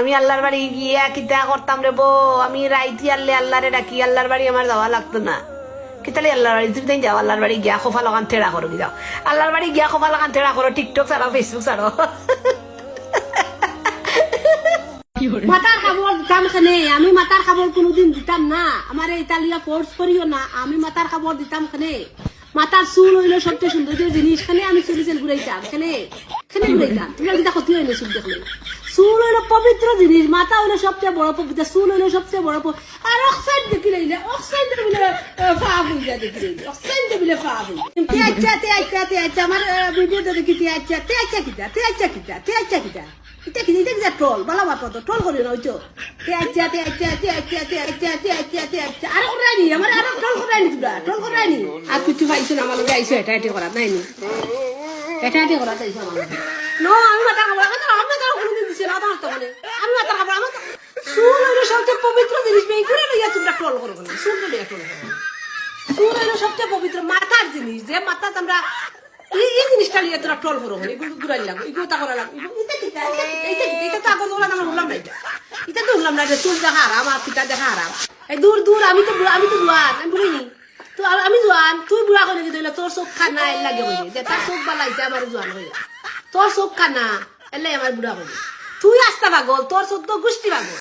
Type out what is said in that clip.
আমি আল্লাহর বাড়ি গিয়া কিতা করতাম রে বো আমি রাইতি আল্লে আল্লাহরে ডাকি, আল্লাহর বাড়ি আমার যাওয়া লাগতো না। কিতালি আল্লাহর বাড়ি? তুমি যাও, আল্লাহর বাড়ি গিয়া খোফা লাগান তেড়া করো যাও। আল্লাহর বাড়ি গিয়া খোফা লাগান তেড়া করো টিকটক ছাড়াও ফেসবুক ছাড়াও মাতার দিতাম খানে আমি মাতার খাবার কোনোদিন দিতাম না। আমার ইতালিয়া ফোর্স করিও না। আমি মাতার খাবার দিতাম খানে মাতার চুল হইল সবচেয়ে সুন্দর জিনিস খানে আমি চুলি চুল ঘুরাইতাম খানে খানে ঘুরাইতাম? তোমার ক্ষতি হইল চুল দেখলে। চুল হইল পবিত্র জিনিস, মাথা হইল সবচেয়ে বড় পবিত্র, চুল হইল সবচেয়ে বড় আর অক্সাইড দেখি রইলে অক্সাইড দিলে ফা দেখি অক্সাইড দিলে ফা তে আচ্ছা তে আচ্ছা তে আচ্ছা আমার ভিডিওতে দেখি তে আচ্ছা তে আচ্ছা কিতা তে আচ্ছা কিতা তে আচ্ছা কিতা এটা কি এটা কি ট্রল বালা বাপ তো ট্রল করি না তে আচ্ছা তে আচ্ছা তে আচ্ছা তে আচ্ছা তে আচ্ছা তে আচ্ছা আর আমার আর ট্রল করাইনি তোরা ট্রল আর কিছু পাইছো না, আমার আইছো, এটা এটা করা নাই নি? এটা এটা করা তাইছো আমার নো, আমি খাব আমি তো আমি তো কোনোদিন দিছি না আমার তো মানে আমি মাথা খাব আমার তো হইল সবচেয়ে পবিত্র জিনিস, মেয়ে করে লইয়া তোমরা ট্রল করো না সুন লইয়া ট্রল করো। হইল সবচেয়ে পবিত্র মাথার জিনিস, যে মাথা আমরা এই এই জিনিসটা নিয়ে তোরা ট্রল করো এগুলো ঘুরাই লাগো এগুলো তা করা লাগো এটা তো আগর বলা আমার হলাম না এটা। এটা তো হলাম না, এটা চুল দেখা হারাম আর পিতা দেখা হারাম। এই দূর দূর, আমি তো আমি তো জোয়ান আমি বুড়িনি তো আমি জোয়ান, তুই বুড়া করে দিলে তোর চোখ খানা লাগে হইলে। যে তার চোখ বালা এটা আমার জোয়ান হইলে। তোর চোখ খানা এলে আমার বুড়া হইলে। তুই আস্তা পাগল তোর চোদ্দ গোষ্ঠী পাগল।